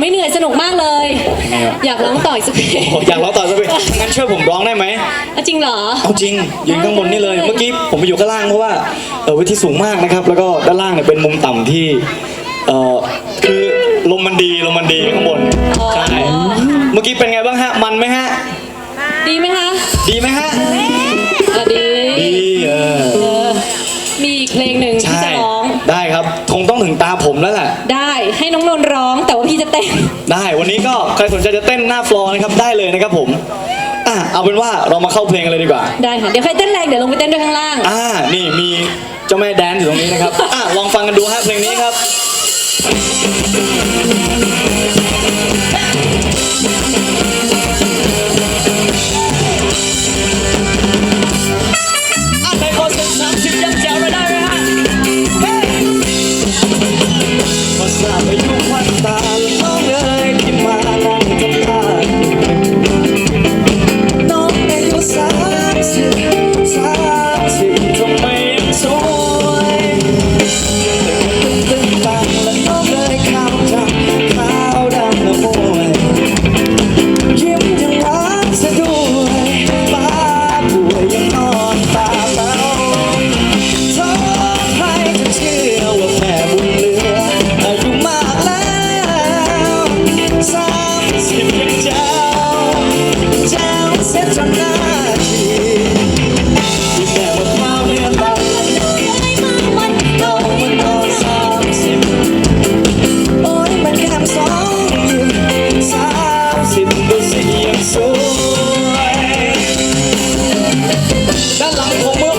ไม่เหนื่อยสนุกมากเลยไงวะอยากร้องต่ออีกสักเพลงโอ้อยากร้องต่อสักเพลงงั้นช่วยผมร้องได้ไหม อะจริงเหรอ เอาจริงยืนข้างบนนี่เลยได้เมื่อกี้ผมไปอยู่ข้างล่างเพราะว่าเออเวทีสูงมากนะครับ แล้วก็ด้านล่างเนี่ยเป็นมุมต่ำที่เออคือลมมันดีลมมันดีข้างบนใช่เมื่อกี้เป็นไงบ้างฮะมันไหมฮะ ดีไหมคะดีไหมฮะอะดีดีเออเออมีอีกเพลงหนึ่งที่ใช่จะร้อง ได้ครับคงต้องถึงตาผมแล้วแหละ ได้ให้น้องนนท์ร้องแต่ว่าพี่จะ เต้นได้วันนี้ก็ใครสนใจจะเต้นหน้าฟลอร์นะครับได้เลยนะครับผมอะเอาเป็นว่าเรามาเข้าเพลงกันเลยดีกว่า ได้ค่ะ เดี๋ยวใครเต้นแรงเดี๋ยวลงไปเต้นด้วยข้างล่าง อ่า นี่มีเจ้าแม่แดนซ์อยู่ตรงนี้นะครับ อะลองฟังกันดูฮะเพลงนี้ครับ ด้านหลังของมือ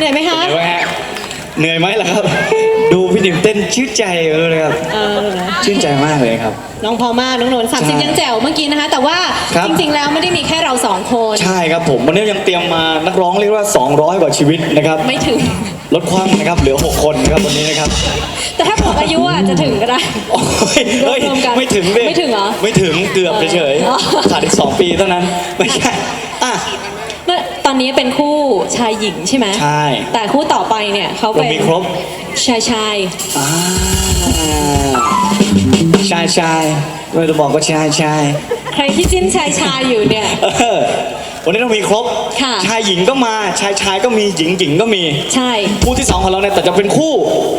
เหนื่อยไหมคะ เหนื่อยไหมฮะเหนื่อยไหมล่ะครับ ดูพี่ดิมเต้นชื่นใจเลยครับ เออ ชื่นใจมากเลยครับ น้องพอมากน้องนนท์สามสิบใช่ยังแจ๋วเมื่อกี้นะคะ แต่ว่าครับ จริงๆแล้วไม่ได้มีแค่เราสองคน ใช่ครับผม วันนี้ยังเตรียมมานักร้องเรียกว่า 200 กว่าชีวิตนะครับ ไม่ถึง ลดความนะครับ เหลือ 6 คนนะครับวันนี้นะครับ แต่ถ้าบอกอายุอะจะถึงก็ได้ โอ้ยเฮ้ยรวมๆกันไม่ถึงดิไม่ถึงเหรอไม่ถึงเกือบเฉยอ๋อ ๆขาดอีก 2 ปีเท่านั้น ไม่ใช่อะเมื่อตอ นนี้เป็นคู่ชายหญิงใช่ไหมใช่ แต่คู่ต่อไปเนี่ยเขาเราเป็นมีครบ ชายชายอ่าชายชายไม่ต้องบอกก็ชายชายใครที่จิ้นชายชายอยู่เนี่ย เออวันนี้เรามีครบ ค่ะ ชายหญิงก็มา ชายชายก็มีหญิงหญิงก็มี ใช่ คู่ที่สองของเราเนี่ยแต่จะเป็นคู่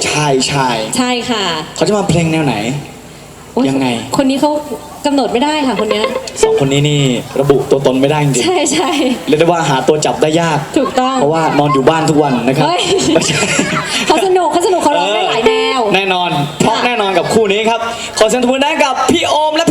ชายชาย ใช่ค่ะ เขาจะมาเพลงแนวไหนโอ๊ยังไง คนนี้เขากำหนดไม่ได้ค่ะคนเนี้ยสองคนนี้นี่ระบุตัวตนไม่ได้จริงใช่ใช่ๆเรียกได้ว่าหาตัวจับได้ยาก ถูกต้อง เพราะว่านอนอยู่บ้านทุกวันนะครับเฮ้ยไม่ใช่ เขาสนุกเขาสนุกเขาร้องได้หลายแนว แน่นอนเพราะแน่นอนกับคู่นี้ครับ ขอเสียงทุกคนได้กับพี่โอมและพี่ตีครับผม